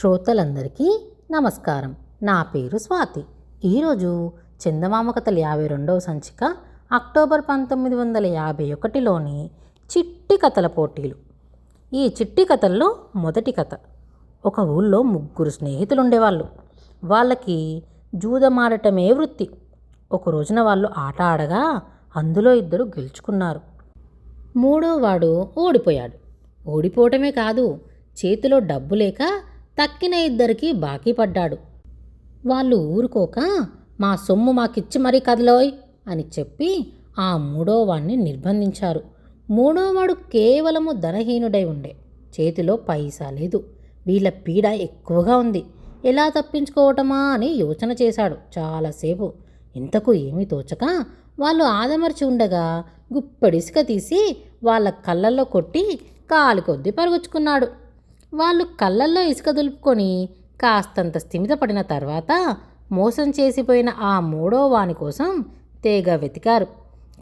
శ్రోతలందరికీ నమస్కారం. నా పేరు స్వాతి. ఈరోజు చందమామ కథలు యాభై రెండవ సంచిక అక్టోబర్ పంతొమ్మిది వందల యాభై ఒకటిలోని చిట్టి కథల పోటీలు. ఈ చిట్టి కథల్లో మొదటి కథ. ఒక ఊళ్ళో ముగ్గురు స్నేహితులు ఉండేవాళ్ళు వాళ్ళకి జూదమాడటమే వృత్తి. ఒక రోజున వాళ్ళు ఆట ఆడగా అందులో ఇద్దరు గెలుచుకున్నారు. మూడో వాడు ఓడిపోయాడు. ఓడిపోవటమే కాదు చేతిలో డబ్బు లేక తక్కిన ఇద్దరికి బాకీ పడ్డాడు. వాళ్ళు ఊరుకోక మా సొమ్ము మాకిచ్చి మరీ కదలోయ్ అని చెప్పి ఆ మూడోవాణ్ణి నిర్బంధించారు. మూడోవాడు కేవలము ధనహీనుడై ఉండే. చేతిలో పైసా లేదు. వీళ్ళ పీడ ఎక్కువగా ఉంది. ఎలా తప్పించుకోవటమా అని యోచన చేశాడు చాలాసేపు. ఇంతకు ఏమీ తోచక వాళ్ళు ఆదమర్చి ఉండగా గుప్పడిసుక తీసి వాళ్ళ కళ్ళల్లో కొట్టి కాలు కొద్దీ పరుగుచ్చుకున్నాడు. వాళ్ళు కళ్ళల్లో ఇసుక దులుపుకొని కాస్తంత స్థిమిత పడిన తర్వాత మోసం చేసిపోయిన ఆ మూడో వాని కోసం తేగ వెతికారు.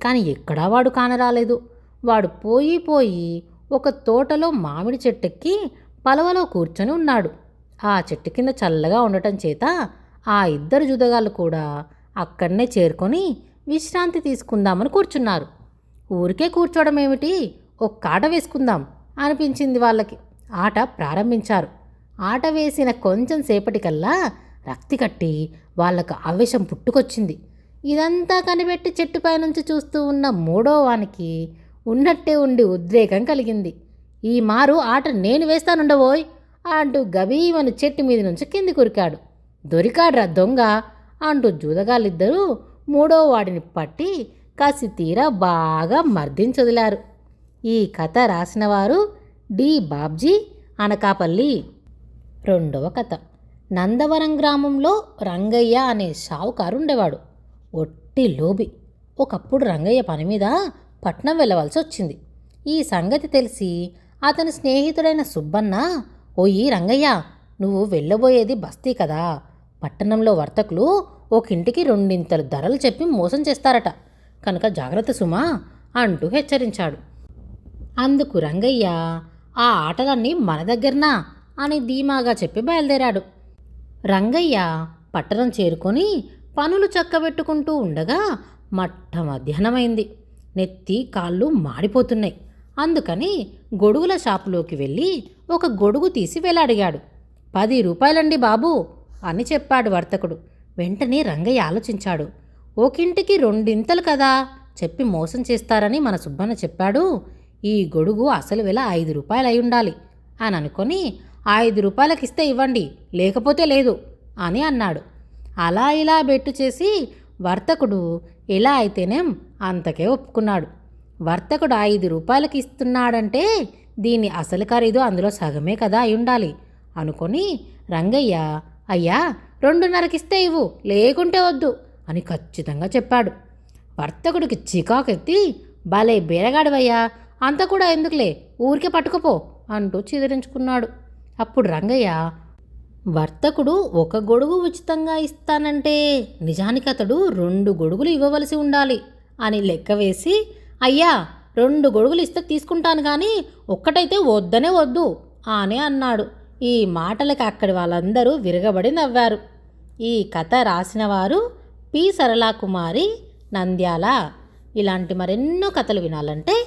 కానీ ఎక్కడా వాడు కానరాలేదు. వాడు పోయి పోయి ఒక తోటలో మామిడి చెట్టెక్కి పలవలో కూర్చొని ఉన్నాడు. ఆ చెట్టు కింద చల్లగా ఉండటం చేత ఆ ఇద్దరు జుదగాళ్ళు కూడా అక్కడనే చేరుకొని విశ్రాంతి తీసుకుందామని కూర్చున్నారు. ఊరికే కూర్చోవడం ఏమిటి? ఒక కాట వేసుకుందాం అనిపించింది వాళ్ళకి. ఆట ప్రారంభించారు. ఆట వేసిన కొంచెం సేపటికల్లా రక్తి కట్టి వాళ్ళకు ఆవేశం పుట్టుకొచ్చింది. ఇదంతా కనిపెట్టి చెట్టుపై నుంచి చూస్తూ ఉన్న మూడో వానికి ఉన్నట్టే ఉండి ఉద్రేకం కలిగింది. ఈ మారు ఆట నేను వేస్తానుండబోయ్ అంటూ గబీమను చెట్టు మీద నుంచి కింది కురికాడు. దొరికాడ్రా దొంగ అంటూ జూదగాళ్ళిద్దరూ మూడో వాడిని పట్టి కాసి తీరా బాగా మర్దించొదిలారు. ఈ కథ రాసినవారు డి. బాబ్జీ అనకాపల్లి. రెండవ కథ. నందవరం గ్రామంలో రంగయ్య అనే షావుకారు ఉండేవాడు ఒట్టి లోబి. ఒకప్పుడు రంగయ్య పని మీద పట్నం వెళ్ళవలసి వచ్చింది ఈ సంగతి తెలిసి అతని స్నేహితుడైన సుబ్బన్న ఓయి రంగయ్య నువ్వు వెళ్ళబోయేది బస్తీ కదా. పట్టణంలో వర్తకులు ఒక ఇంటికి రెండింతలు ధరలు చెప్పి మోసం చేస్తారట. కనుక జాగ్రత్త సుమా అంటూ హెచ్చరించాడు. అందుకు రంగయ్య ఆ ఆటలన్నీ మన దగ్గరనా? అని ధీమాగా చెప్పి బయలుదేరాడు. రంగయ్య పట్టణం చేరుకొని పనులు చక్కబెట్టుకుంటూ ఉండగా మట్ట మధ్యాహ్నమైంది. నెత్తి కాళ్ళు మాడిపోతున్నాయి. అందుకని గొడుగుల షాపులోకి వెళ్ళి ఒక గొడుగు తీసి వెళ్ళడిగాడు పది రూపాయలండి బాబు అని చెప్పాడు వర్తకుడు. వెంటనే రంగయ్య ఆలోచించాడు. ఒకింటికి రెండింతలు కదా చెప్పి మోసం చేస్తారని మన సుబ్బన్న చెప్పాడు. ఈ గొడుగు అసలు వెల ఐదు రూపాయలు అయి ఉండాలి. అని అనుకొని ఐదు రూపాయలకిస్తే ఇవ్వండి లేకపోతే లేదు అని అన్నాడు. అలా ఇలా బెట్టు చేసి వర్తకుడు ఎలా అయితేనేం? అంతకే ఒప్పుకున్నాడు. వర్తకుడు ఐదు రూపాయలకి ఇస్తున్నాడంటే దీని అసలు ఖరీదు అందులో సగమే కదా అయి ఉండాలి అనుకొని రంగయ్య అయ్యా రెండున్నరకిస్తే ఇవ్వు లేకుంటే వద్దు అని ఖచ్చితంగా చెప్పాడు. వర్తకుడికి చికాకెత్తి భలే బేరగాడివయ్యా అంత కూడా ఎందుకులే? ఊరికే పట్టుకుపో అంటూ చిదిరించుకున్నాడు. అప్పుడు రంగయ్య వర్తకుడు ఒక గొడుగు ఉచితంగా ఇస్తానంటే నిజానికి అతడు రెండు గొడుగులు ఇవ్వవలసి ఉండాలి అని లెక్క వేసి అయ్యా రెండు గొడుగులు ఇస్తే తీసుకుంటాను కానీ ఒక్కటైతే వద్దనే వద్దు అని అన్నాడు. ఈ మాటలకి అక్కడి వాళ్ళందరూ విరగబడి నవ్వారు. ఈ కథ రాసినవారు పి. సరళాకుమారి నంద్యాల. ఇలాంటి మరెన్నో కథలు వినాలంటే